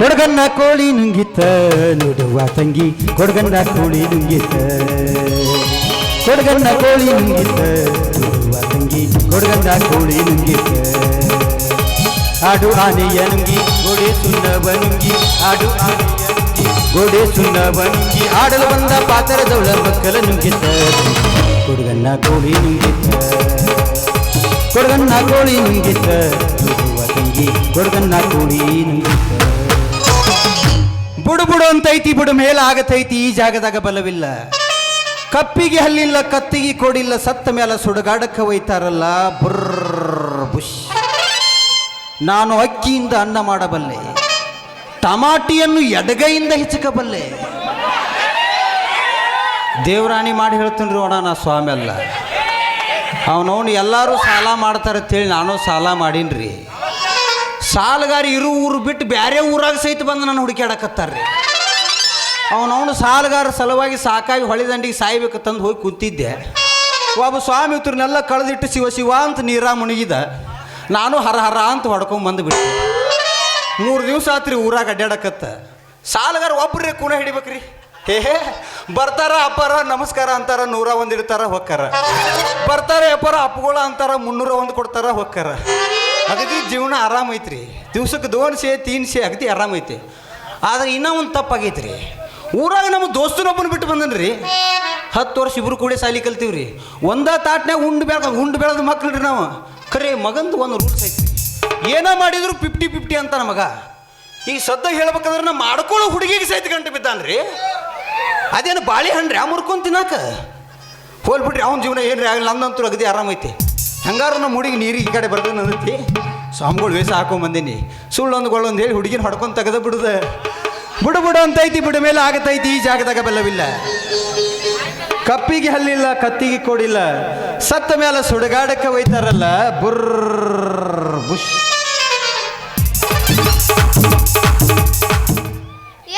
ಕೊಡಗನ್ನ ಕೋಳಿ ನುಂಗಿತ ನೋಡುವ ತಂಗಿ ಕೊಡಗನ್ನ ಕೋಳಿ ನುಂಗಿತ ಕೊಡಗನ್ನ ಕೋಳಿ ನುಂಗಿತ ನೋಡುವ ತಂಗಿ ಕೊಡಗನ್ನ ಕೋಳಿ ನುಂಗಿತ ಆಡು ಆನೆಯ ನುಂಗಿ, ಗೋಡೆ ಸುಣ್ಣವ ನುಂಗಿ, ಆಡು ಆನೆಯ ನುಂಗಿ, ಗೋಡೆ ಸುಣ್ಣವ ನುಂಗಿ, ಆಡಲು ಬಂದ ಪಾತರದವಳ ಮಕ್ಕಳ ನುಂಗಿತ ಕೊಡಗನ್ನ ಕೋಳಿ ನುಂಗಿತ ಕೊಡಗನ್ನ ಕೋಳಿ ನುಂಗಿತ ನೋಡುವ ತಂಗಿ ಕೊಡಗನ್ನ ಕೋಳಿ ನುಂಗಿತ ಬುಡು ಬುಡು ಅಂತೈತಿ ಮೇಲೆ ಆಗತ್ತೈತಿ ಈ ಜಾಗದಾಗ ಬಲವಿಲ್ಲ. ಕಪ್ಪಿಗೆ ಹಲ್ಲಿಲ್ಲ, ಕತ್ತಿಗೆ ಕೊಡಿಲ್ಲ, ಸತ್ತ ಮೇಲೆ ಸುಡಗಾಡಕ್ಕೆ ಒಯ್ತಾರಲ್ಲ ಬುರ್ರ ಬುಷ್. ನಾನು ಅಕ್ಕಿಯಿಂದ ಅನ್ನ ಮಾಡಬಲ್ಲೆ. ಟಮಾಟಿಯನ್ನು ಎಡಗೈಯಿಂದ ಹೆಚ್ಚಕಬಲ್ಲೆ ದೇವರಾಣಿ ಮಾಡಿ ಹೇಳ್ತೀನಿ ರೀ ಅಣ್ಣ, ನಾ ಸ್ವಾಮಿ ಅಲ್ಲ. ಅವನವನು ಎಲ್ಲರೂ ಸಾಲ ಮಾಡ್ತಾರೆ ಅಂತೇಳಿ ನಾನು ಸಾಲ ಮಾಡೀನಿ ಸಾಲಗಾರ ಇರು ಊರು ಬಿಟ್ಟು ಬೇರೆ ಊರಾಗ ಸಹಿತ ಬಂದು ನಾನು ಹುಡುಕ್ಯಾಡಕತ್ತಾರ್ರಿ ಅವನವನು ಸಾಲುಗಾರ ಸಲುವಾಗಿ ಸಾಕಾಗಿ ಹೊಳೆ ದಂಡಿಗೆ ಸಾಯ್ಬೇಕು ತಂದು ಹೋಗಿ ಕುಂತಿದ್ದೆ. ಒಬ್ಬ ಸ್ವಾಮಿ ಇವ್ರನ್ನೆಲ್ಲ ಕಳೆದಿಟ್ಟು ಶಿವ ಶಿವ ಅಂತ ನೀರ ಮುಣಗಿದ. ನಾನು ಹರ ಹರ ಅಂತ ಹೊಡ್ಕೊಂಡು ಬಂದುಬಿಟ್ಟೆ. ಮೂರು ದಿವಸ ಆತ್ರಿ ಊರಾಗ ಅಡ್ಡಾಡಕತ್ತ ಸಾಲುಗಾರ ಒಬ್ಬರೇ ಕುಣ ಹಿಡಿಬೇಕ್ರಿ. ಹೇ, ಬರ್ತಾರ ಅಪ್ಪಾರ ನಮಸ್ಕಾರ ಅಂತಾರ, ನೂರ ಒಂದು ಇಡ್ತಾರ ಹೊಕ್ಕಾರ. ಬರ್ತಾರೆ ಅಪ್ಪಾರ ಅಪ್ಪಗಳ ಅಂತಾರ, ಮುನ್ನೂರ ಒಂದು ಕೊಡ್ತಾರ ಹೊಕ್ಕಾರ. ಅಗದಿ ಜೀವನ ಆರಾಮೈತ್ರಿ ದಿವ್ಸಕ್ಕೆ ದೋನ್ ಸೇ ತೀನ್ ಸೇ ಅಗದಿ ಆರಾಮೈತಿ ಆದ್ರೆ ಇನ್ನೂ ಒಂದು ತಪ್ಪಾಗೈತ್ರಿ. ಊರಾಗ ನಮ್ಮ ದೋಸ್ತನೊಬ್ಬನ ಬಿಟ್ಟು ಬಂದನ್ರಿ. ಹತ್ತು ವರ್ಷ ಇಬ್ರು ಕೂಡಿ ಸಾಲಿ ರೀ ಒಂದ ತಾಟ್ನ್ಯಾಗ ಉಂಡು ಬೆಳ್ದ ಉಂಡು ಬೆಳೆದ ಮಕ್ಳು ರೀ ನಾವು. ಖರೆ ಮಗಂದು ಒಂದು ರೂಲ್ಸ್ ಐತಿ ಏನ ಮಾಡಿದ್ರು ಫಿಫ್ಟಿ ಫಿಫ್ಟಿ ಅಂತ ಮಗ. ಈಗ ಸದ್ದ ಹೇಳ್ಬೇಕಂದ್ರೆ ನಾ ಮಾಡ್ಕೊಳ್ಳೋ ಹುಡುಗಿಗೆ ಸಹಿತ ಗಂಟೆ ಬಿದ್ದಾನ್ರಿ. ಅದೇನು ಬಾಳೆಹಣ್ಣ್ರಿ ಆ ಮುರ್ಕೊಂಡ್ ತಿನ್ನಾಕ? ಹೋಲ್ ಬಿಡ್ರಿ, ಅವ್ನ ಜೀವನ ಏನ್ರಿ? ಆಗಲಿ ನಂದಂತೂ ಅಗದಿ ಆರಾಮೈತಿ ಹಂಗಾರ ಮೂಡಿಗೆ ನೀರಿಗೆ ಈ ಕಡೆ ಬರ್ಬೇಕು ನಂದೈತಿ ಸ್ವಾಮಿಗಳು ವೇಷ ಹಾಕೊಂಡ್ ಬಂದೀನಿ. ಸುಳ್ಳೊಂದು ಗೊಳ್ಳೊಂದು ಹೇಳಿ ಹುಡುಗಿನ ಹೊಡ್ಕೊಂಡು ತೆಗೆದ ಬಿಡುದ. ಬಿಡು ಬಿಡು ಅಂತೈತಿ ಬಿಡ ಮೇಲೆ ಆಗತೈತಿ ಈ ಜಾಗದಾಗ ಬೆಲ್ಲವಿಲ್ಲ. ಕಪ್ಪಿಗೆ ಹಲ್ಲಿಲ್ಲ ಕತ್ತಿಗೆ ಕೊಡಿಲ್ಲ. ಸತ್ತ ಮೇಲೆ ಸುಡಗಾಡಕ್ಕೆ ಒಯ್ತಾರಲ್ಲ ಬುರ್ರ ಬುಷ್.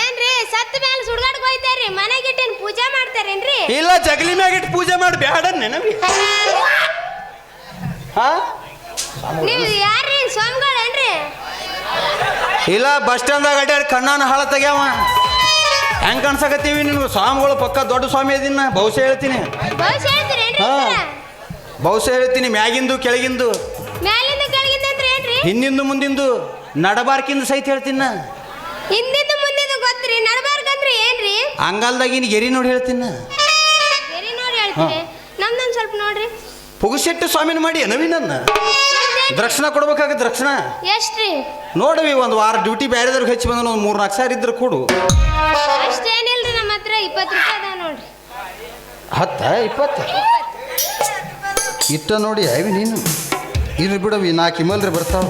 ಏನ್ರಿ ಸತ್ತ ಮೇಲೆ ಮನೆಗಿಟ್ಟಿನ ಪೂಜೆ ಮಾಡ್ತಾರೇನ್ರಿ? ಇಲ್ಲ ಜಗಲಿ ಮ್ಯಾಗಿಟ್ಟು ಪೂಜೆ ಮಾಡಿ ಬ್ಯಾಡ ನೆನವಿ ಹಾ? ನೀವು ಯಾರ್ರಿ? ಸ್ವಾಮಿಗಳೇನ್ರಿ ಇಲ್ಲ ಬಸ್ ಸ್ಟ್ಯಾಂಡ್ದಾಗ ಅಡ್ಡಾಡಿ ಕಣ್ಣಾನ ಹಾಳ ತೆಗ್ಯಾವ. ಹೆಂಗ್ ಕಾಣ್ಸಕತ್ತೀವಿ ನಿನ್ಗೆ? ಸ್ವಾಮಿಗಳು ಪಕ್ಕ ದೊಡ್ಡ ಸ್ವಾಮಿ ಅದಿನ ಬಹುಶಃ ಹೇಳ್ತೀನಿ. ಭವಿಷ್ಯ ಹೇಳ್ತೀರೇನ್ರಿ ಹಾ. ಬಹುಶಃ ಹೇಳ್ತೀನಿ ಮ್ಯಾಗಿಂದು ಕೆಳಗಿಂದು. ಮ್ಯಾಲಿಂದ ಕೆಳಗಿಂದ ಅಂದ್ರೆ ಏನ್ರಿ? ಹಿಂದಿಂದು ಮುಂದಿಂದು. ನಡಬಾರ್ಕಿಂದ ಸಹಿತ ಹೇಳ್ತೀನಿ ನಾ. ಹಿಂದಿದ್ದು ಮುಂದಿದ್ದು ಗೊತ್ತ್ರಿ. ನಡಬಾರ್ಕಂದ್ರೆ ಏನ್ರಿ? ಅಂಗಾಲ್ದಾಗಿನ ಗೆರಿ ನೋಡಿ ಹೇಳ್ತೀನಿ ನಾ. ಸರಿ ನೋಡಿ ಹೇಳ್ತೀರಿ. ನಮ್ದೊಂದ್ ಸ್ವಲ್ಪ ನೋಡ್ರಿ. ಪುಗುಶೆಟ್ಟು ಸ್ವಾಮಿನ ಮಾಡಿ ನವೀನನ್ನ ದರ್ಶನ ಕೊಡ್ಬೇಕಾಗ ದರ್ಶನ ಎಷ್ಟ್ರಿ? ನೋಡವಿ ಒಂದು ವಾರ ಡ್ಯೂಟಿ ಬೇರೆದವ್ರಿಗೆ ಹೆಚ್ಚು ಬಂದ ಒಂದು ಮೂರು ನಾಲ್ಕು ಸಾವಿರ ಇದ್ರೆ ಕೊಡು. ಅಷ್ಟೇನಿಲ್ರಿ ನಮ್ಮ ಹತ್ರ ಇಪ್ಪತ್ತು ರೂಪಾಯಿ ನೋಡ್ರಿ. ಹತ್ತ ಇಪ್ಪತ್ತು? ಇಟ್ಟ ನೋಡಿ ಐವಿ ನೀನು. ಇರ್ಲಿ ಬಿಡವಿ ನಾಲ್ಕು ಇಮಲ್ರಿ ಬರ್ತಾವ.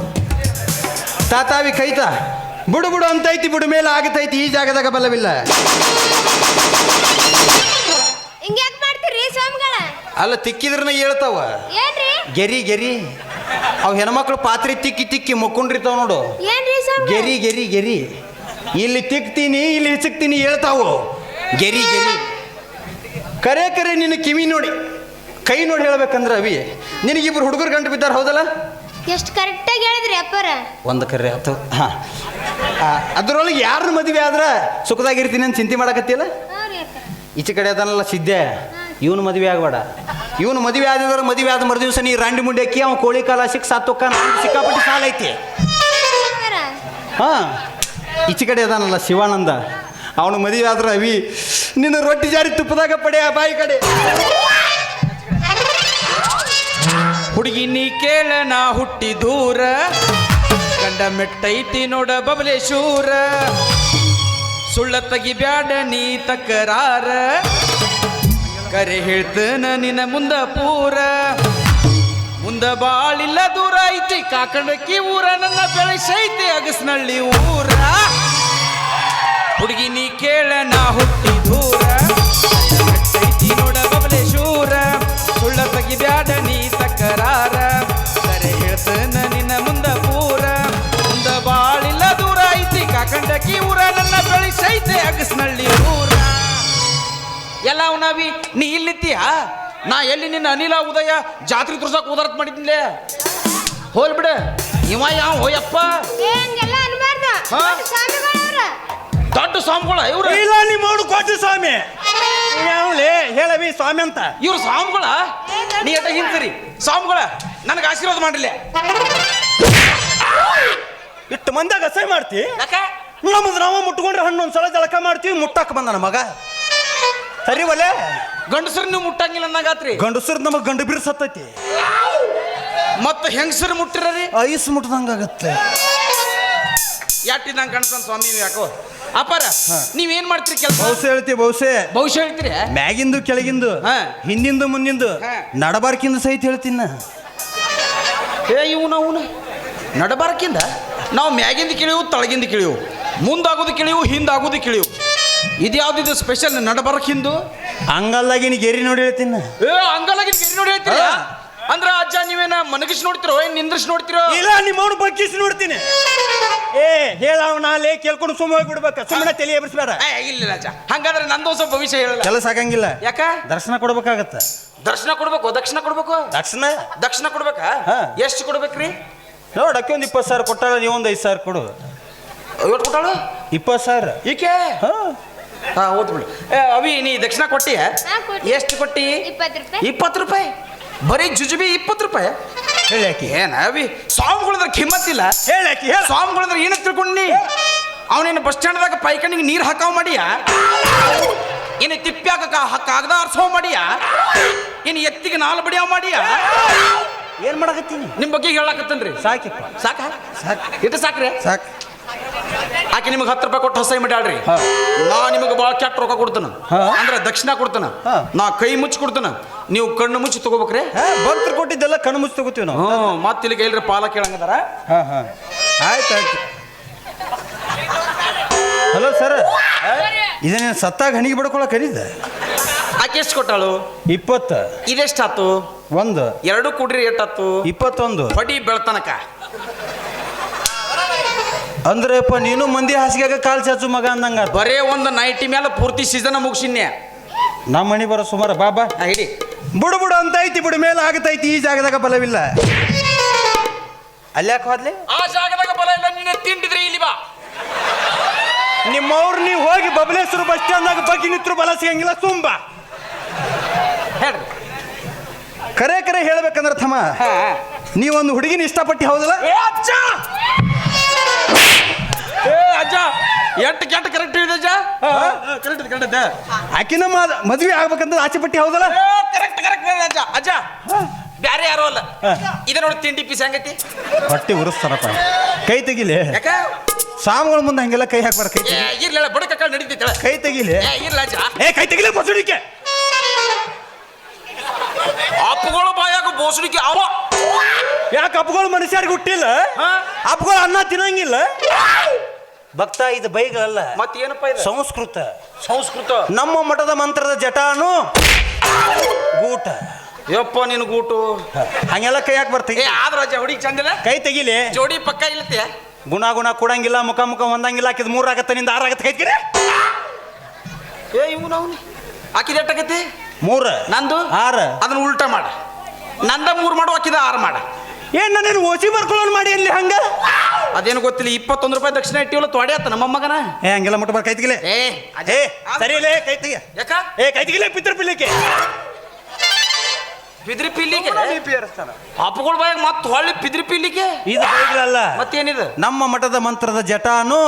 ತಾತಾವಿ ಕೈತ ಬಿಡು ಬಿಡು ಅಂತೈತಿ ಬಿಡು ಮೇಲೆ ಆಗತೈತಿ ಈ ಜಾಗದಾಗ ಬಲವಿಲ್ಲ. ಅಲ್ಲ ತಿಕ್ಕಿದ್ರನ ಹೇಳ್ತಾವ. ಏನ್ರಿ? ಗೆರಿ ಗೆರಿ. ಅವ್ ಹೆಣ್ಮಕ್ಳು ಪಾತ್ರೆ ತಿಕ್ಕಿ ತಿಕ್ಕಿ ಮುಕ್ಕೊಂಡಿರ್ತಾವ ನೋಡು. ಏನ್ರಿ ಗೆರಿ ಗೆರಿ ಗೆರಿ. ಇಲ್ಲಿ ತಿಕ್ತೀನಿ ಇಲ್ಲಿ ಹಿಸಕ್ತೀನಿ ಹೇಳ್ತಾವು. ಗೆರಿ ಗೆರಿ. ಕರೆ ಕರೆ ನಿನ್ನ ಕಿವಿ ನೋಡಿ. ಕೈ ನೋಡಿ ಹೇಳ್ಬೇಕಂದ್ರೆ ಅವಿ. ನಿನಗಿಬ್ರು ಹುಡುಗರು ಗಂಟು ಬಿದ್ದಾರ ಹೌದಲ್ಲ? ಎಷ್ಟು ಕರೆಕ್ಟಾಗಿ ಹೇಳಿದ್ರಿ ಅಪ್ಪರ. ಒಂದು ಕರೆ ಆಯ್ತು ಹಾಂ. ಅದರೊಳಗೆ ಯಾರನ್ನ ಮದುವೆ ಆದ್ರೆ ಸುಖದಾಗಿರ್ತೀನಿ ಅಂತ ಚಿಂತೆ ಮಾಡಕತ್ತಿಲ್ಲ ಈಚೆ ಕಡೆ ಅದನ್ನಲ್ಲ ಸಿದ್ದೆ. ಇವನು ಮದುವೆ ಆಗಬೇಡ. ಇವನು ಮದುವೆ ಆದಿದ್ರೆ ಮದುವೆ ಆದ ಮರು ದಿವಸ ನೀ ರಾಂಡಿ ಮುಂಡೆ ಅಕ್ಕಿ ಅವ್ನು ಕೋಳಿ ಕಾಲ ಸಿಕ್ಕ ಸಾತ್ತೊಕ್ಕ ಸಿಕ್ಕಾಪಟ್ಟಿ ಸಾಲ ಐತಿ. ಹಾಂ ಈಚೆ ಕಡೆ ಅದಾನಲ್ಲ ಶಿವಾನಂದ. ಅವನು ಮದುವೆ ಆದ್ರೆ ಅವಿ ನಿನ್ನ ರೊಟ್ಟಿ ಜಾರಿ ತುಪ್ಪದಾಗ ಪಡೆ ಆ ಬಾಯಿ ಕಡೆ. ಹುಡುಗಿ ನೀ ಕೇಳ ನಾ ಹುಟ್ಟಿ ದೂರ. ಗಂಡ ಮೆಟ್ಟೈತಿ ನೋಡ ಬಬಲೆ ಶೂರ ಸುಳ್ಳ ತಗಿ ಬ್ಯಾಡ ನೀ ತಕರಾರ. ಕರೆ ಹೇಳ್ತೇನ ನಿನ್ನ ಮುಂದ ಪೂರ. ಮುಂದ ಬಾಳಿಲ್ಲ ದೂರ ಐತಿ, ಕಾಕಂಡಕ್ಕಿ ಊರ, ನನ್ನ ಬೆಳೆಸೈತಿ ಅಗಸ್ನಳ್ಳಿ ಊರ. ಹುಡುಗಿ ನೀ ಕೇಳ, ನಾ ಹುಟ್ಟಿ ದೂರ. ಐತಿ ನೋಡ ಬಬಲೆ ಶೂರ. ಸುಳ್ಳ ತಗಿ ಬ್ಯಾಡ ನೀ ತಕರಾರ. ಕರೆ ಹೇಳ್ತೇನ ನಿನ್ನ ಮುಂದ ಪೂರ. ಮುಂದ ಬಾಳಿಲ್ಲ ದೂರ ಐತಿ, ಕಾಕಂಡಕ್ಕಿ ಊರ, ನನ್ನ ಬೆಳೆಸೈತಿ ಅಗಸ್ನಳ್ಳಿ ಊರ. ಎಲ್ಲ ಅವನವಿ ನೀ ಇಲ್ಲಿತ್ತೀಯ ನಾ ಎಲ್ಲಿ ನಿನ್ನ ಅನಿಲ ಉದಯ ಜಾತ್ರೆ ತುರ್ಸಕ್ ಉದಾರತ್ ಮಾಡಿದ್ನಿಲೆ? ಹೋಲ್ ಬಿಡ. ಇವ ಯಾವ ಹೋಯಪ್ಪ? ದೊಡ್ಡ ಸ್ವಾಮಿಗಳು ಇವ್ರು? ಇಲ್ಲ ನೀ ಅವನು ಕೊಟ್ಟು ಸ್ವಾಮಿ. ಯಾವಲೇ ಹೇಳವಿ ಸ್ವಾಮಿ ಅಂತ. ಇವ್ರು ಸ್ವಾಮಿಗಳ? ನೀ ಎಟ ಹಿಂತಿರಿ. ಸ್ವಾಮಿಗಳ ನನಗೆ ಆಶೀರ್ವಾದ ಮಾಡಿಲ್ಲ ಇಟ್ಟು ಮಂದಾಗ ಅಸಹ್ಯ ಮಾಡ್ತಿ? ನಮ್ಮದು ನಾವ ಮುಟ್ಕೊಂಡ್ರೆ ಹಣ್ಣೊಂದು ಸಲ ಜಳಕ ಮಾಡ್ತೀವಿ ಮುಟ್ಟಾಕ ಬಂದ ಮಗ. ಸರಿ ಒಲೆ. ಗಂಡಸರು ನೀವು ಮುಟ್ಟಂಗಿಲ್ಲ ಅನ್ನಗಾತ್ರಿ. ಗಂಡಸರು ನಮಗ್ ಗಂಡು ಬಿರ್ ಸತ್ತೈತಿ ಮತ್ತೆ ಹೆಂಗಸರು ಮುಟ್ಟಿರರಿ? ಐಸ್ ಮುಟ್ಟದಂಗಾಗತ್ತೆ ಯಾಟಿ ನಂಗೆ ಕಾಣಿಸ್ತಾನ ಸ್ವಾಮಿ ನೀವು ಯಾಕೋ? ಅಪ್ಪಾರ ನೀವೇನ್ ಮಾಡ್ತೀರಿ ಕೆಲಸ? ಬಹುಶಃ ಹೇಳ್ತಿ ಬಹುಶಃ. ಬಹುಶಃ ಹೇಳ್ತೀರಿ? ಮ್ಯಾಗಿಂದು ಕೆಳಗಿಂದು ಹಾ. ಹಿಂದಿಂದು ಮುಂದಿಂದು ಹಾ. ನಡಬಾರ್ಕಿಂದ ಸಹಿತ ಹೇಳ್ತೀನಿ ನಾ. ಏ ಇವನು ಅವನು. ನಡಬಾರ್ಕಿಂದ? ನಾವು ಮ್ಯಾಗಿಂದ ಕೇಳಿವು ತಳಗಿಂದ ಕೇಳಿವು ಮುಂದಾಗೋದು ಕೇಳಿವು ಹಿಂದಾಗೋದು ಕೇಳಿವು ಇದು ಯಾವ್ದಿದು ಸ್ಪೆಷಲ್ ನಡಬರಕ್ ಹಿಂದು? ಅಂಗಲ್ಲಾಗಿನ ಗೆರಿ ನೋಡಿ ಹೇಳ್ತೀನಿ. ಏ ಹಂಗಲ್ಲಾಗಿ ಗೆರಿ ನೋಡಿ ಹೇಳ್ತೀರಾ? ಹಾ. ಅಂದ್ರ ಅಜ್ಜ ನೀವೇನ ಮನಗಿಸ್ ನೋಡ್ತಿರೋ? ಏನ್ ನಿಂದ್ರಿಸ್ ನೋಡ್ತಿರೋ? ಇಲ್ಲ ನಿಮ್ಮ ಅವನು ಬಗ್ಗಿಸಿ ನೋಡ್ತೀನಿ. ಏ ಹೇಳ ನಾಳೆ ಕೇಳ್ಕೊಂಡು ಸುಮ್ಮ ಹೋಗ್ಬಿಡ್ಬೇಕ ಸುಮ್ಮನೆ ತಲೆ ಎಬ್ರಿಸ್ಬೇಡ ಏ, ಇಲ್ಲ ಅಜ್ಜ. ಹಂಗಾದ್ರೆ ನಂದು ಸ್ವಲ್ಪ ಭವಿಷ್ಯ ಹೇಳಲ್ಲ. ಕೆಲಸ ಆಗಂಗಿಲ್ಲ. ಯಾಕ? ದರ್ಶನ ಕೊಡ್ಬೇಕಾಗತ್ತ. ದರ್ಶನ ಕೊಡ್ಬೇಕು ದಕ್ಷಿಣ ಕೊಡ್ಬೇಕು? ದಕ್ಷಿಣ? ದಕ್ಷಿಣ ಕೊಡ್ಬೇಕ? ಹಾ. ಎಷ್ಟು ಕೊಡ್ಬೇಕ್ರಿ? ನೋಡ್ ಅಕ್ಕಿ ಒಂದು ಇಪ್ಪತ್ತು ಸಾವಿರ ಕೊಟ್ಟಾಗ ನೀವು ಒಂದು ಐದು ಸಾವಿರ ಕೊಡು. ಇವತ್ತು ಕೊಟ್ಟಾಳು? ಇಪ್ಪತ್ತು ಸಾವಿರ. ಈಕೆ? ಹಾ. ಹಾ ಓದ್ ಬಿಡು. ಏ ಅವಿ ನೀ ದಕ್ಷಿಣ ಕೊಟ್ಟಿ. ಎಷ್ಟು ಕೊಟ್ಟಿ? ಇಪ್ಪತ್ತು ರೂಪಾಯಿ. ಬರೀ ಜುಜುಬಿ ಇಪ್ಪತ್ತು ರೂಪಾಯಿ? ಹೇಳಿ ಏನ ಅವಿ ಸ್ವಾಮಿಗಳಂದ್ರೆ ಕಿಮ್ಮತ್ತಿಲ್ಲ ಹೇಳಿ ಆಕಿ ಹೇಳ. ಸ್ವಾಮಿಗಳದ್ರ ಏನ ತಿಳ್ಕೊಂಡಿ ಅವನೇನು ಬಸ್ ಸ್ಟ್ಯಾಂಡ್ದಾಗ ಪೈಕಣ್ಣಿಗೆ ನೀರು ಹಾಕಾವ್ ಮಾಡಿಯ? ಏನು ತಿಪ್ಪ್ಯಾಕ ಕಾಗದ ಆರ್ಸೋ ಮಾಡಿಯ? ಏನು ಎತ್ತಿಗೆ ನಾಲ್ ಬಡಿಯಾವ್ ಮಾಡಿಯ? ಏನ್ ಮಾಡಕತ್ತೀನಿ? ನಿಮ್ಮ ಬಗ್ಗೆ ಹೇಳಕತ್ತನ್ರಿ? ಸಾಕಿಪ್ಪ ಸಾಕ. ಇಟ್ಟು ಸಾಕ್ರಿ. ಸಾಕ್. ಆಕೆ ನಿಮಗೆ ಹತ್ತು ರೂಪಾಯಿ ಕೊಟ್ಟು ಹೊಸ ಮಾಡಿ ಹಾ. ನಾ ನಿಮಗೆ ಭಾಳ ಕೆಟ್ಟ ರೊಕ್ಕ ಕೊಡ್ತಾನ. ಅಂದ್ರೆ ದಕ್ಷಿಣ ಕೊಡ್ತಾನ. ಹಾ. ನಾ ಕೈ ಮುಚ್ಚಿ ಕೊಡ್ತಾನ. ನೀವು ಕಣ್ಣು ಮುಚ್ಚಿ ತಗೋಬೇಕ್ರಿ. ಹಾ ಭಕ್ತರು ಕೊಟ್ಟಿದ್ದೆಲ್ಲ ಕಣ್ಣು ಮುಚ್ಚಿ ತಗೋತೀವಿ ನಾವು. ಹ್ಞೂ ಮತ್ತೆ ಇಲ್ಲಿಗೆ ಇಲ್ರಿ ಪಾಲ ಕೇಳಂಗದಾರ. ಹಾ ಹಾ. ಆಯ್ತು ಆಯ್ತು. Hello sir. ಇದನ್ನ ಸತ್ತಾಗ ಹಣಿಗೆ ಬಡ್ಕೊಳಕ್ ಕರೀದ ಆಕೆ ಎಷ್ಟು ಕೊಟ್ಟಾಳು? ಇಪ್ಪತ್ತು. ಇದೆಷ್ಟಾತು ಒಂದು. ಎರಡು ಕುಡ್ರಿ ಎಷ್ಟಾತು ಇಪ್ಪತ್ತೊಂದು. ಹೊಡಿ ಬೆಳ್ತನಕ. ಅಂದ್ರಪ್ಪ ನೀನು ಮಂದಿ ಹಾಸಿಗೆ ಕಾಲ್ ಚಾಚು ಮಗ ಅಂದಂಗ. ಬರೇ ಒಂದು ನೈಟಿ ಮೇಲೆ ಪೂರ್ತಿ ಸೀಸನ್ ಮುಗಿಸಿನ್ಯ? ನಮ್ಮ ಮನೆ ಬರೋ ಸುಮಾರು ಬಾಬಾ ಹಿಡಿ. ಬುಡು ಬುಡು ಅಂತ ಐತಿ ಬಿಡು ಮೇಲೆ ಆಗತೈತಿ ಈ ಜಾಗದಾಗ ಬಲವಿಲ್ಲ. ಅಲ್ಯಾಕೆ ಹೋದ್ಲಿ? ಆ ಜಾಗದಾಗ ಬಲ ಇಲ್ಲ ನಿನ್ನೆ ತಿಂಡಿದ್ರೆ ಇಲ್ಲಿ ಬಾ. ನಿಮ್ಮವ್ರು ನೀವು ಹೋಗಿ ಬಬಲೇಶ್ವರ ಬಸ್ ಸ್ಟ್ಯಾಂಡ್ದಾಗ ಬಗ್ಗೆ ನಿಂತರು ಬಲ ಸಿಗಂಗಿಲ್ಲ ತುಂಬ ಕರೆ ಕರೆ ಹೇಳ್ಬೇಕಂದ್ರೆ ಥಮ. ನೀವೊಂದು ಹುಡುಗಿನ ಇಷ್ಟಪಟ್ಟು ಹೌದಲ್ಲ? ಏ ಅಜ್ಜ ಅಜ್ಜ ಎಷ್ಟು ಕೆಟ್ಟ ಕರೆಕ್ಟ್ ಇದೆ ಅಜ್ಜ ಕರೆಕ್ಟ್ ಕರೆಕ್ಟ್ ಆಕಿನ ಮಾ- ಮದ್ವೆ ಆಗ್ಬೇಕಂತ ಆಚೆ ಪಟ್ಟಿ ಹೌದಲ್ಲ? ಕರೆಕ್ಟ್ ಕರೆಕ್ಟ್ ಅಜ್ಜ ಅಜ್ಜ ಬ್ಯಾರೆ ಯಾರು ಅಲ್ಲ. ಇದ ನೋಡಿ ತಿಂಡಿ ಪೀಸ್ ಹಂಗತಿ? ಹೊಟ್ಟೆ ಉರಿಸ್ತಾರಪ್ಪ ಕೈ ತೆಗಿಲಿ. ಯಾಕ? ಸಾಮಗಳ ಮುಂದೆ ಹಂಗೆಲ್ಲ ಕೈ ಹಾಕ್ಬಾರ ಕೈ ಇರ್ಲಿಲ್ಲ ಬಡ ಕಕ್ಕ ಬಡಕ ನಡೀತೈತೆ ಕೈ ತೆಗಿಲಿ. ಏ ಇರ್ಲ ಅಜ್ಜ. ಏ ಕೈ ತೆಗಿಲಿ ಮೊಸಳಿಕೆ ಅಪ್ಪಗಳು ಬಾಯಾಗ ಬೋಸಡಿಕೆ ಅವ. ಯಾಕೆ ಅಪ್ಪಗಳು ಮನುಷ್ಯರಿಗೆ ಹುಟ್ಟಿಲ್ಲ? ಹಾ? ಅಪ್ಪಗಳು ಅನ್ನ ತಿನ್ನಂಗಿಲ್ಲ? ಭಕ್ತ ಇದು ಬೈಗಳಲ್ಲ. ಮತ್ತೇನಪ್ಪ ಇದು? ಸಂಸ್ಕೃತ. ಸಂಸ್ಕೃತ. ನಮ್ಮ ಮಠದ ಮಂತ್ರದ ಜಟಾನು ಗೂಟ. ಯಪ್ಪ ನಿನ್ ಗೂಟು. ಹಂಗೆಲ್ಲ ಕೈ ಹಾಕಿ ಏ ಬರ್ತೀವಿ ಆದ್ರ ಜೋಡಿ ಹುಡುಗಿ ಚಂದಿಲ್ಲ? ಕೈ ತೆಗಿಲಿ. ಜೋಡಿ ಪಕ್ಕ ಇಲ್ಲತ್ತೆ ಗುಣ ಗುಣ ಕೊಡಂಗಿಲ್ಲ ಮುಖ ಮುಖ ಹೊಂದಂಗಿಲ್ಲ ಆಕಿದ್ ಮೂರ್ ಆಗತ್ತ ನಿಂದ ಆರ್ ಆಗತ್ತ ಏ ಇವು ನಾವು ಆಕಿದ ಎಟ್ಟಾಗತ್ತೆ ಮೂರ. ನಂದು? ಆರ. ಅದನ್ನ ಉಲ್ಟಾ ಮಾಡ. ನಂದ ಮೂರು ಮಾಡು ಆಕಿದ ಆರು ಮಾಡ. ಏನ್ ನಾನೇನು ಓಸಿ ಬರ್ಕೊಳ್ಳೋನ್ ಮಾಡಿ ಅಲ್ಲಿ ಹಂಗ? ಅದೇನು ಗೊತ್ತಿಲ್ಲ ಇಪ್ಪತ್ತೊಂದು ರೂಪಾಯಿ ದಕ್ಷಿಣ ಇಟ್ಟಿವಲ್ಲ ತೊಡೆ ಆತ ನಮ್ಮ ಮಗನ. ಏ ಹಂಗೆಲ್ಲ ಮುಟ್ಬಾರ ಕೈತಿಗಿಲೆ ಏ ಅದೇ. ಸರಿ ಇಲ್ಲೇ ಕೈ ತೆಗಿ. ಯಾಕ? ಏ ಕೈ ತೆಗಿಲೆ ಪಿತ್ರ ಪಿಲ್ಲಿಕ್ಕೆ ಬಿದ್ರಿ ಪಿಲ್ಲಿಗೆ ಅಪ್ಪಗಳ ಬಾಯಾಗ ಮತ್ತೆ ಹೊಳ್ಳಿ ಪಿದ್ರಿ ಪಿಲ್ಲಿಗೆ ಇದು ಬೈಗಳಲ್ಲ ಮತ್ತೇನಿದು? ನಮ್ಮ ಮಠದ ಮಂತ್ರದ ಜಟಾನು.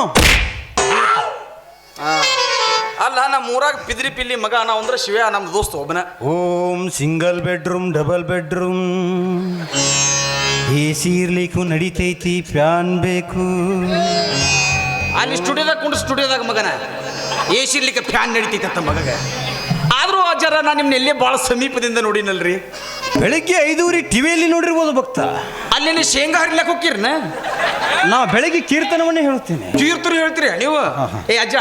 ಅಲ್ಲ ನಮ್ಮ ಊರಾಗ ಪಿದ್ರಿ ಪಿಲ್ಲಿ ಮಗ ನಾವು ಅಂದ್ರೆ ಶಿವ ನಮ್ಮ ದೋಸ್ತ ಒಬ್ಬನ ಓಂ single bedroom double bedroom. A C ಇರ್ಲಿಕ್ಕೂ ನಡಿತೈತಿ ಫ್ಯಾನ್ ಬೇಕು. ಅಲ್ಲಿ ಸ್ಟುಡಿಯೋದಾಗ ಕುಂಡು ಸ್ಟುಡಿಯೋದಾಗ ಮಗನ. ಎ ಸಿ ಇರ್ಲಿಕ್ಕೆ ಫ್ಯಾನ್ ಅಂತ ಮಗಗ. ಆದರೂ ಅಜ್ಜರ ನಾನು ನಿಮ್ನ ಎಲ್ಲೇ ಭಾಳ ಸಮೀಪದಿಂದ ನೋಡಿನಲ್ರಿ. ಬೆಳಿಗ್ಗೆ ಐದೂರಿ ಟಿವಿಯಲ್ಲಿ ನೋಡಿರ್ಬೋದು ಭಕ್ತ. ಅಲ್ಲಿ ಶೇಂಗಾ ಹರಿಲಕ್ಕೆ ಹೋಗಿರ್ನ ನಾ ಬೆಳಿಗ್ಗೆ ಕೀರ್ತನವನ್ನೇ ಹೇಳ್ತೀನಿ. ಕೀರ್ತರು ಹೇಳ್ತೀರಿ ನೀವು? ಏ ಅಜ್ಜ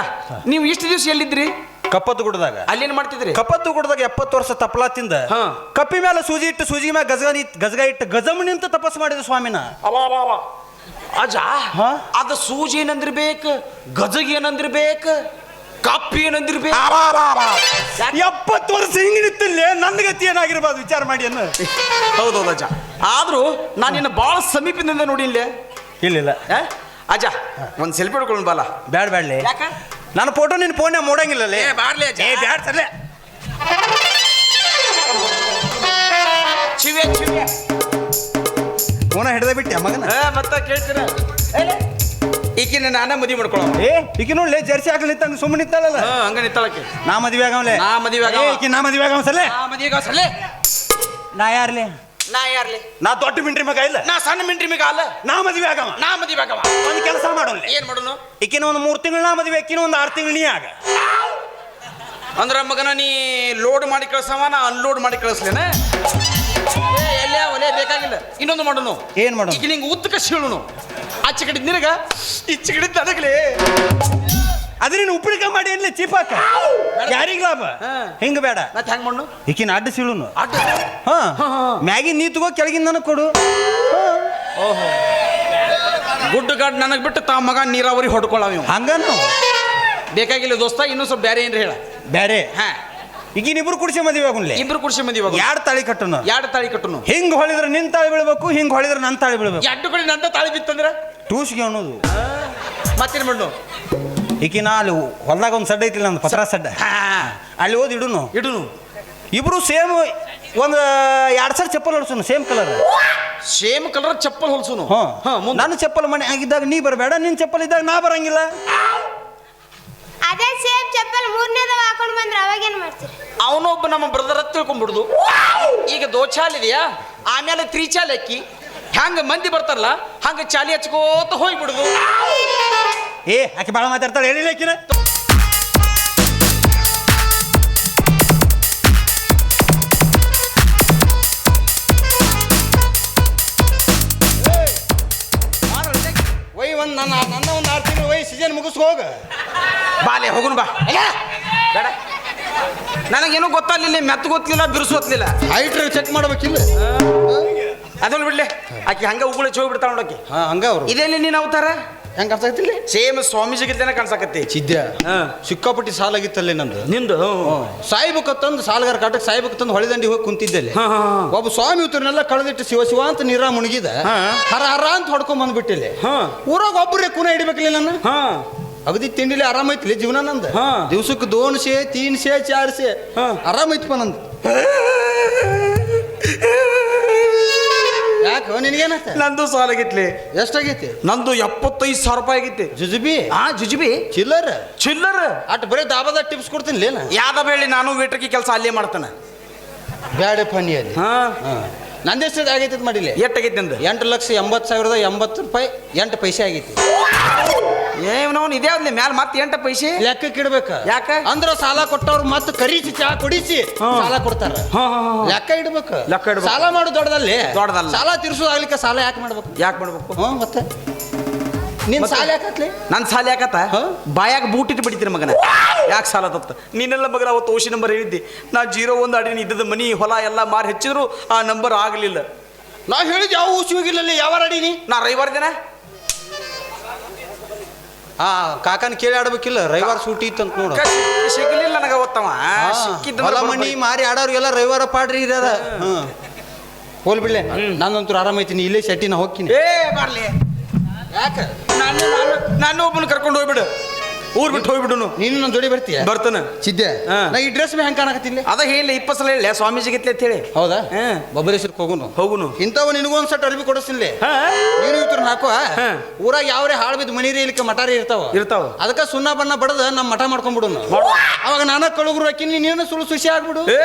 ನೀವು ಇಷ್ಟು ದಿವಸ ಎಲ್ಲಿದ್ರಿ? ಕಪ್ಪತ್ತು ಗುಡದಾಗ ಅಲ್ಲಿ ಏನು ಮಾಡ್ತಿದ್ರಿ? ಕಪ್ಪತ್ತು ಗುಡ್ದಾಗ ಎಪ್ಪತ್ತು ವರ್ಷ ತಪ್ಪಲ ತಿಂದ. ಹಾ. ಕಪ್ಪಿ ಮೇಲೆ ಸೂಜಿ ಇಟ್ಟು ಸೂಜಿ ಮೇಲೆ ಗಜಗ ನಿತ್- ಗಜಗ ಇಟ್ಟು ಗಜಮ್ ನಿಂತ ತಪಸ್ ಮಾಡಿದ ಸ್ವಾಮಿನ. ಅವ ಅವ ಅವ. ಅಜ್ಜ ಹಾ? ಅದ ಸೂಜಿ ಏನಂದಿರ್ಬೇಕು ಗಜಗ ಏನಂದಿರ್ಬೇಕು ಕಪ್ಪಿ ಏನಂದಿರ್ಬೇಕು. ಎಪ್ಪತ್ತು ವರ್ಷ ಹಿಂಗ್ ನಿಂತಿಲ್ಲೇ ನನ್ನ ಗತಿ ಏನಾಗಿರ್ಬೋದು ವಿಚಾರ ಮಾಡಿ ಅನ್ನ. ಹೌದೌದು ಅಜ್ಜ. ಆದ್ರೂ ನಾನು ನಿನ್ನ ಬಹಳ ಸಮೀಪದಿಂದ ನೋಡಿಲ್ಲ ಇಲ್ಲಿಲ್ಲ ಇಲ್ಲ. ಅಜ್ಜ ಒಂದು ಸೆಲ್ಫಿ ಹಿಡ್ಕೊಂಡು ಬಲ್ಲ ಬ್ಯಾಡ ಬ್ಯಾಡ್ಲಿ. ಯಾಕ? ನನ್ನ ಫೋಟೋ ನಿನ್ನ ಫೋನ್ ಮೂಡಂಗಿಲ್ಲಲೇ ಏ ಬಾರ್ಲಿ ಏ ಬ್ಯಾಡ ಸರ್ಲೆ. ಚಿವೆ ಚಿವೆ ಫೋನ ಹಿಡ್ದ ಬಿಟ್ಟೆ ಮಗನ? ಏ ಮತ್ತ ಕೇಳ್ತೀರ? ಈಕಿನ ನಾನ ಮದುವೆ ಮಾಡ್ಕೊಳ್ಳೋ ಏ ಈಕಿ ನೋಡ್ಲೆ ಜರ್ಸಿ ಹಾಕ್ಲಿ ನಿಂತ ಸುಮ್ಮನೆ ನಿಂತಾಳಲ್ಲ. ಹಾ ಹಂಗ ನಿಂತಳಕ್ಕೆ. ನಾ ಮದ್ವೆ ಆಗವಲೆ. ನಾ ಮದ್ವೆ ಆಗವ. ಈಕಿ ನಾ ಮದ್ವೆ ಆಗವ ಸರ್ಲೆ. ನಾ ಮದುವೆ ಸಲೆ ನಾ ಯಾರ್ಲಿ? ನಾ ಯಾರ್ಲಿ? ನಾ ದೊಡ್ಡ ಮಿಂಟ್ರಿ ಮಗ ಇಲ್ಲ. ನಾ ಸಣ್ಣ ಮಿಂಟ್ರಿ ಮಗ ಅಲ್ಲ. ನಾ ಮದುವೆ ಆಗವ. ನಾ ಮದುವೆ ಆಗವ. ಒಂದು ಕೆಲಸ ಮಾಡೋಲ್ಲ ಏನ್ ಮಾಡೋನು? ಈಕಿನ ಒಂದು ಮೂರು ತಿಂಗಳು ನಾ ಮದುವೆ ಆಕಿನ ಒಂದು ಆರು ತಿಂಗಳು ನೀ ಆಗ. ಅಂದ್ರ ಮಗನ ನೀ ಲೋಡ್ ಮಾಡಿ ಕಳ್ಸವ ನಾ ಅನ್ಲೋಡ್ ಮಾಡಿ ಕಳಿಸ್ಲೇನ? ಎಲ್ಲೇ ಒಲೆ ಬೇಕಾಗಿಲ್ಲ. ಇನ್ನೊಂದು ಮಾಡೋನು. ಏನ್ ಮಾಡೋನು? ಈಗ ನಿಂಗೆ ಉದ್ದಕ ಶೀಳುನು. ಆಚೆ ಕಡೆ ನಿನಗ ಈಚೆ ನನಗಲೇ ಅದ್ರ ನೀನು ಉಪ್ಪಿನಕಾಯಿ ಮಾಡಿ ಏನ್ಲಿ ಚೀಪಾಕ? ಯಾರಿಗ ಲಾಭ? ಹೆಂಗ್ ಬೇಡ? ಮತ್ತೆ ಹೆಂಗ್ ಮಣ್ಣು ಈಕಿನ ಅಡ್ಡ ಸೀಳುನು. ಅಡ್ಡ ಹಾ. ಮ್ಯಾಗಿನ ನೀ ತಗೋ ಕೆಳಗಿಂದ ನನಗೆ ಕೊಡು. ಗುಡ್ಡ ಗಾಡ್ ನನಗೆ ಬಿಟ್ಟು ತಾ ಮಗ ನೀರಾವರಿ ಹೊಡ್ಕೊಳ್ಳ ನೀವು ಹಂಗನು? ಬೇಕಾಗಿಲ್ಲ ದೋಸ್ತ ಇನ್ನೂ ಸ್ವಲ್ಪ ಬೇರೆ ಏನ್ರಿ ಹೇಳ. ಬೇರೆ ಹಾ. ಈಗಿನ ಇಬ್ರು ಕುಡಿಸಿ ಮದುವೆ ಆಗುನ್ಲೆ ಇಬ್ರು ಕುಡ್ಸಿ ಮದಿ ಯಾರ್ ತಾಳಿ ಕಟ್ಟನು? ಎರಡು ತಾಳಿ ಕಟ್ಟನು? ಹಿಂಗ್ ಹೊಳಿದ್ರೆ ನಿನ್ ತಾಳಿ ಬೀಳ್ಬೇಕು ಹಿಂಗ್ ಹೊಳಿದ್ರೆ ನನ್ನ ತಾಳಿ ಬೀಳ್ಬೇಕು. ಎರಡು ಕಡೆ ನನ್ನ ತಾಳಿ ಬಿತ್ತಂದ್ರೆ? ಟೂಸ್ಗೆ ಅನ್ನೋದು. ಮತ್ತೇನು ಮಾಡು ಈಕಿನ ಅಲ್ಲಿ ಹೊಲ್ದಾಗ ಒಂದು ಸಡ್ಡ ಐತಿಲ್ಲ ನಂದು ಪತ್ರ ಸಡ್ಡ. ಹಾ ಅಲ್ಲಿ ಓದಿ ಇಡುನು. ಇಡುನು. ಇಬ್ರು ಸೇಮ್ ಒಂದು ಎರಡು ಸರ್ ಚಪ್ಪಲ್ ಹೊಲ್ಸೋನು same colour. Same colour chappal ಹೊಲ್ಸುನು. ಹ್ಞೂ ನನ್ನ ಚಪ್ಪಲ್ ಮನೆ ಆಗಿದ್ದಾಗ ನೀ ಬರಬೇಡ ನಿನ್ನ ಚಪ್ಪಲ್ ಇದ್ದಾಗ ನಾ ಬರಂಗಿಲ್ಲ. ಅದೇ ಸೇಮ್ ಚಪ್ಪಲ್ ಮೂರನೇದವ ಹಾಕೊಂಡು ಬಂದ್ರೆ ಅವಾಗೇನು ಮಾಡ್ತೀರಿ? ಅವನೊಬ್ಬ ನಮ್ಮ ಬ್ರದರ್ ಹತ್ರ ತಿಳ್ಕೊಂಡ್ಬಿಡುದು ಈಗ ದೋಚಾಲ್ ಇದೆಯಾ? ಆಮೇಲೆ ತ್ರಿಚಾಲ್ ಅಕ್ಕಿ. ಹ್ಯಾಂಗ ಮಂದಿ ಬರ್ತಾರಲ್ಲ ಹಂಗ ಚಾಲಿ ಹಚ್ಕೋತ ಹೋಗ್ಬಿಡುದು. ಏ ಆಕೆ ಭಾಳ ಮಾತಾಡ್ತಾಳೆ? ಹೇಳಿಲ್ಲ ಆಕಿನ ಒಯ್ ಒಂದು ನನ್ನ ನನ್ನ ಒಂದು ಆರು ತಿಂಗಳು ಒಯ್ ಸೀಸನ್ ಮುಗಿಸ್ ಹೋಗ. ಬಾಲೆ ಹೋಗುನ್ ಬಾ. ಬೇಡ. ನನಗೇನು ಗೊತ್ತಾಗ್ಲಿಲ್ಲ ಮೆತ್ತ ಗೊತ್ತಿಲ್ಲ ಬಿರುಸು ಗೊತ್ತಿಲ್ಲ ಹೈಟ್ರ್ ಚೆಕ್ ಮಾಡ್ಬೇಕಿಲ್ಲ. ಅದನ್ನ ಬಿಡ್ಲೆ. ಆಕಿ ಹಂಗ ಉಗುಳಿ ಹೋಗಿ ಬಿಡ್ತಾಳ ನೋಡಕ್ಕೆ ಹಾ ಹಂಗ ಅವ್ರು. ಇದೇನಿ ನೀನು ಅವತಾರ? ಹೆಂಗೆ ಅರ್ಥ ಆಗ್ತಿಲ್ಲ? ಸೇಮ್ ಸ್ವಾಮೀಜಿಗಿದ್ದೇನೆ ಕಾಣಿಸಕತ್ತಿ. ಚಿದ್ಯ ಹಾ. ಸಿಕ್ಕಾಪಟ್ಟಿ ಸಾಲಾಗಿತ್ತಲ್ಲೇ ನಂದು. ನಿಂದು? ಸಾಯ್ಬೇಕತ್ತಂದು ಸಾಲಗಾರ ಕಾಟಕ್ಕೆ ಸಾಯ್ಬೇಕತ್ತಂದು ಹೊಳೆದಂಡಿ ಹೋಗಿ ಕುಂತಿದ್ದಲ್ಲಿ ಹಾ, ಕುಂತಿದ್ದೆಲ್ಲ ಹಾ. ಒಬ್ಬ ಸ್ವಾಮಿ ಉತ್ತರನೆಲ್ಲ ಕಳೆದಿಟ್ಟು ಶಿವ ಶಿವ ಅಂತ ನೀರ ಮುಣಗಿದ. ಹರ ಹರ ಅಂತ ಹೊಡ್ಕೊಂಡ್ ಬಂದ್ಬಿಟ್ಟಿಲ್ಲ ಹಾ. ಊರಾಗ ಒಬ್ಬರೇ ಕುನ ಹಿಡಿಬೇಕಿಲ್ಲ ನನ್ನ? ಹಾ. ಅಗದಿ ತಿಂಡಿಲಿ ಆರಾಮೈತಿಲಿ ಜೀವನ ನಂದು. ಹಾ. ದಿವ್ಸಕ್ಕೆ ದೋನ್ ಸೇ ತೀನ್ ಸೇ ಚಾರ್ ಸೇ. ಆರಾಮೈತಪ್ಪ ನಂದು ಯಾಕೆ? ನಿನಗೇನಾತ ನಂದು ಸಾಲಾಗಿತ್ಲಿ ಎಷ್ಟಾಗೈತಿ? ನಂದು ಎಪ್ಪತ್ತೈದು ಸಾವಿರ ರೂಪಾಯಿ ಆಗೈತಿ. ಜುಜುಬಿ? ಆ ಜುಜುಬಿ. ಚಿಲ್ಲರ್? ಚಿಲ್ಲರ್? ಅಟ್ ಬರೀ ದಾಬದ ಟಿಪ್ಸ್ ಕೊಡ್ತೀನಿ ಯಾವ್ದ ಹೇಳಿ ನಾನು ವೇಟ್ರಿಗೆ ಕೆಲಸ ಅಲ್ಲೇ ಮಾಡ್ತಾನೆ. ಬ್ಯಾಡ ಫನಿ ಅಲ್ಲಿ ಹಾ. ನಂದೆಷ್ಟು ಆಗೈತಿ ಮಾಡಿಲ್ಲ ಎಷ್ಟಾಗೈತಿ ಅಂದ ಎಂಟು ಲಕ್ಷ ಎಂಬತ್ತು ಸಾವಿರದ ಎಂಬತ್ತು ರೂಪಾಯಿ ಎಂಟು ಪೈಸೆ ಆಗೈತಿ. ಏನವನ್ ಇದೇ ಅಲ್ಲಿ ಮ್ಯಾಲ ಮತ್ತೆ ಎಂಟ ಪೈಸೆ? ಲೆಕ್ಕಕ್ಕೆ ಇಡ್ಬೇಕ ಯಾಕ? ಅಂದ್ರ ಸಾಲ ಕೊಟ್ಟವ್ರು ಮತ್ತೆ ಕರೀಸಿ ಚಾ ಕುಡಿಸಿ ಸಾಲ ಕೊಡ್ತಾರ. ಲೆಕ್ಕ ಇಡ್ಬೇಕು. ಲೆಕ್ಕ ಇಡ್ಬೇಕು. ಸಾಲ ಮಾಡು ದೊಡ್ಡದಲ್ಲಿ. ದೊಡ್ಡದಲ್ಲ. ಸಾಲ ತೀರ್ಸೋದಾಗ್ಲಿಕ್ಕೆ ಸಾಲ ಯಾಕೆ ಮಾಡ್ಬೇಕು? ಯಾಕೆ ಮಾಡ್ಬೇಕು? ಹ್ಞೂ ಮತ್ತೆ? ನಿನ್? ಸಾಲ ಯಾಕತ್ಲಿ? ನನ್ನ ಸಾಲ ಯಾಕತ್ತ? ಬಾಯಾಗ ಬೂಟ್ ಇಟ್ಟು ಬಿಡ್ತೀನಿ ಮಗನ. ಯಾಕೆ ಸಾಲ ತತ್ತ ನೀನೆಲ್ಲ ಮಗನ ಅವತ್ತು ಓಶಿ ನಂಬರ್ ಹೇಳಿದ್ದೆ. ನಾ ಜೀರೋ ಒಂದು ಅಡಿನ ಇದ್ದದ ಮನಿ ಹೊಲ ಎಲ್ಲ ಮಾರಿ ಹೆಚ್ಚಿದ್ರು ಆ ನಂಬರ್ ಆಗಲಿಲ್ಲ. ನಾ ಹೇಳಿದ್ ಯಾವ ಊಸಿ ಹೋಗಿಲ್ಲ ಯಾವ ಅಡಿನಿ? ನಾ ರವಿವಾರ ದಿನ? ಆ ಕಾಕನ ಕೇಳಿ ಆಡ್ಬೇಕಿಲ್ಲ ರವಿವಾರ ಸೂಟಿ ಇತ್ತಂತ ನೋಡು. ಸಿಗ್ಲಿಲ್ಲ ನನಗೆ ಅವತ್ತವ ಸಿಕ್ಕಿದ್ದ ಹೊಲ ಮಣ್ಣಿ ಮಾರಿ ಆಡೋರಿಗೆಲ್ಲ ರವಿವಾರ ಪಾಡ್ರಿ ಇರದ ಹ್ಮ್. ಹೋಲ್ ಬಿಡ್ಲೆ. ನಂದಂತೂ ನೀ ಇಲ್ಲೇ ಶೆಟ್ಟಿನ ಹೋಗ್ತೀನಿ. ಏ ಬರ್ಲಿ. ಯಾಕೆ? ನಾನು ನಾನು ನಾನು ಒಬ್ಬನ ಕರ್ಕೊಂಡು ಹೋಗ್ಬಿಡು. ಊರ್ ಬಿಟ್ಟು ಹೋಗ್ಬಿಡುನು. ನೀನು ನನ್ನ ಜೋಡಿ ಬರ್ತೀಯ? ಬರ್ತಾನೆ. ಸಿದ್ದೆ ಹಾ. ನಾ ಈ ಡ್ರೆಸ್ ಹೆಂಗ್ ಕಾಣಕತ್ತಿಲ್ಲ ಅದ ಹೇಳಿ ಇಪ್ಪತ್ತು ಸಲ ಹೇಳಿ ಸ್ವಾಮೀಜಿಗಿತ್ಲೆ ಅಂತ ಹೇಳಿ. ಹೌದಾ? ಹಾ. ಬಬ್ಬಲೇಶ್ವರಕ್ಕೆ ಹೋಗುನು. ಹೋಗುನು. ಇಂಥವು ನಿನಗೊಂದು ಸಟ್ ಅರ್ಬಿ ಕೊಡಿಸಿಲ್ಲ ಹಾ. ನೀನು ಇವ್ರನ್ನ ಹಾ. ಊರಾಗ ಯಾವ್ರೆ ಹಾಳು ಬಿದ್ದು ಮನೀರಿ ಇಲ್ಲಿಕ್ಕೆ ಮಟಾರಿ ಇರ್ತಾವ? ಇರ್ತಾವ. ಅದಕ್ಕೆ ಸುಣ್ಣ ಬಣ್ಣ ಬಡದ ನಮ್ಮ ಮಠ ಮಾಡ್ಕೊಂಡ್ಬಿಡುನು. ಅವಾಗ ನಾನ ಕಳುಗ್ರು ಹಾಕಿನಿ ನೀನು ಸುಳ್ಳು ಸುಶಿ ಆಗ್ಬಿಡು. ಏ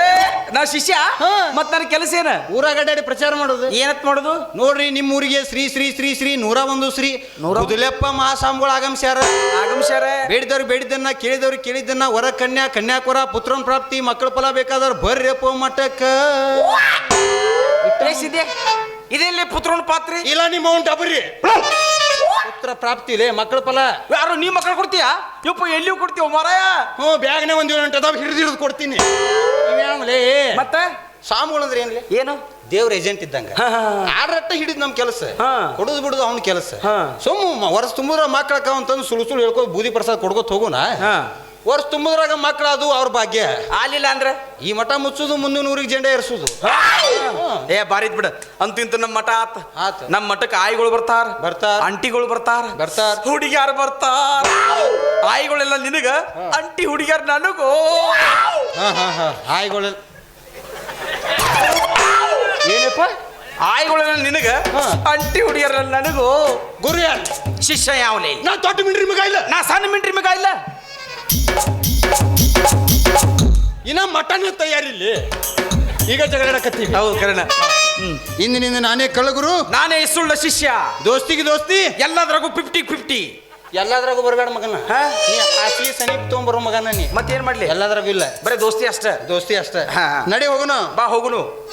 ನಾ ಶಿಷ್ಯ? ಹಾ. ಮತ್ ನನ್ನ ಕೆಲಸ ಏನ? ಊರಾಗ ಅಡ್ಡಾಡಿ ಪ್ರಚಾರ ಮಾಡೋದು. ಏನತ್ ಮಾಡೋದು? ನೋಡ್ರಿ ನಿಮ್ಮ ಊರಿಗೆ ಶ್ರೀ ಶ್ರೀ ಶ್ರೀ ಶ್ರೀ ನೂರ ಒಂದು ಶ್ರೀ ನೂರ ಒಂದು. ಮಹಾಸ್ವಾಮಿಗಳು ಆಗಮಿಸ್ಯಾರ. ಆಗಮಿಸ್ಯಾರ? ಬೇಡಿದವ್ರು ಬೇಡಿದ್ದನ್ನ ಕೇಳಿದವ್ರು ಕೇಳಿದ್ದನ್ನ ವರ ಕನ್ಯಾ ಕನ್ಯಾಕುರ ಪುತ್ರನ ಪ್ರಾಪ್ತಿ ಮಕ್ಕಳ ಫಲ ಬೇಕಾದವ್ರು ಬರ್ರಿಯಪ್ಪ ಮಠಕ್ಕ. ಇದೆ ಇದೆಲ್ಲಿ ಪುತ್ರನ ಪಾತ್ರೆ? ಇಲ್ಲ ನಿಮ್ಮ ಅವ್ನ್ ಡಬರಿ. ಪುತ್ರ ಪ್ರಾಪ್ತಿ ಇದೆ ಮಕ್ಕಳ ಫಲ. ಯಾರು ನೀ ಮಕ್ಕಳು ಕೊಡ್ತೀಯಾ? ಯಪ್ಪ ಎಲ್ಲಿ ಕೊಡ್ತೀವ ಮಾರಾಯ. ಹ್ಞೂ ಬ್ಯಾಗ್ನೇ ಒಂದು ಏಳು ಗಂಟೆ ಅದಾವ ಹಿಡಿದು ಹಿಡಿದು ಕೊಡ್ತೀನಿ. ಮತ್ತೆ? ಸ್ವಾಮಿಗಳು ಅಂದ್ರೆ ಏನ್ರಿ? ಏನು? ದೇವ್ರ ಏಜೆಂಟ್ ಇದ್ದಂಗೆ. ಆಡ್ರಟ್ಟ ಹಿಡಿದ್ ನಮ್ ಕೆಲಸ. ಹಾ. ಕೊಡುದು ಬಿಡುದು ಅವ್ನ ಕೆಲಸ. ಹಾ. ಸುಮ್ಮ ವರ್ಷ ತುಂಬಿದ್ರ ಮಕ್ಕಳಕ್ಕ ಅಂತಂದು ಸುಳು ಸುಳು ಹೇಳ್ಕೊ ಬೂದಿ ಪ್ರಸಾದ ಕೊಡ್ಕೋತ ಹೋಗೋಣ ಹಾ. ವರ್ಷ ತುಂಬಿದ್ರಾಗ ಮಕ್ಕಳ ಅದು ಅವ್ರ ಭಾಗ್ಯ. ಆಲಿಲ್ಲ ಅಂದ್ರೆ? ಈ ಮಠ ಮುಚ್ಚುದು ಮುಂದಿನ ಊರಿಗೆ ಜೆಂಡೆ ಏರ್ಸುದು. ಏ ಬಾರಿ ಬಿಡ. ಅಂತಿಂತ ನಮ್ಮ ಮಠ ಆತ. ಆತ. ನಮ್ಮ ಮಠಕ್ಕೆ ಆಯಿಗಳು ಬರ್ತಾರ. ಬರ್ತಾರ. ಅಂಟಿಗಳು ಬರ್ತಾರ. ಬರ್ತಾರ. ಹುಡುಗಿಯಾರ ಬರ್ತಾರ. ಆಯಿಗಳೆಲ್ಲ ನಿನಗ? ಅಂಟಿ ಹುಡುಗಿಯಾರ ನನಗೂ? ಹಾ ಹಾ ಹಾ. ಆಯ್ಗಳು ಏನಪ್ಪ? ಆಯ್ಗಳ ನಿನಗ. ಅಂಟಿ ಹುಡುಗಿಯರ ನನಗೂ. ಗುರು ಯಾರು? ಶಿಷ್ಯ ಯಾವಲೇ ನಾ ದೊಡ್ಡ ಮಿಂಡ್ರಿ ಮಗ ಇಲ್ಲ. ನಾ ಸಣ್ಣ ಮಿಂಟ್ರಿ ಮಗ ಇಲ್ಲ. ಇನ್ನ ಮಟನ್ ತಯಾರಿಲ್ಲಿ ಈಗ ಜಗಳಕತ್ತೀವಿ ಹೌದು ಕರಣ ಇಂದಿನಿಂದ ನಾನೇ ಕಳ್ಳಗುರು. ನಾನೇ ಸುಳ್ಳ ಶಿಷ್ಯ. ದೋಸ್ತಿಗೆ ದೋಸ್ತಿ. ಎಲ್ಲದ್ರಾಗೂ ಫಿಫ್ಟಿ ಫಿಫ್ಟಿ ಎಲ್ಲದ್ರಾಗೂ ಬರಬೇಡ ಮಗನ. ಹಾ? ನೀ ಸನೀಪ್ ತೊಗೊಂಬರೋ ಮಗನ ನೀ. ಮತ್ತೇನ್ ಮಾಡ್ಲಿ? ಎಲ್ಲದ್ರಾಗೂ ಇಲ್ಲ. ಬರೀ ದೋಸ್ತಿ ಅಷ್ಟ. ದೋಸ್ತಿ ಅಷ್ಟೇ. ಹಾ. ನಡಿ ಹೋಗುನು. ಬಾ ಹೋಗುನು.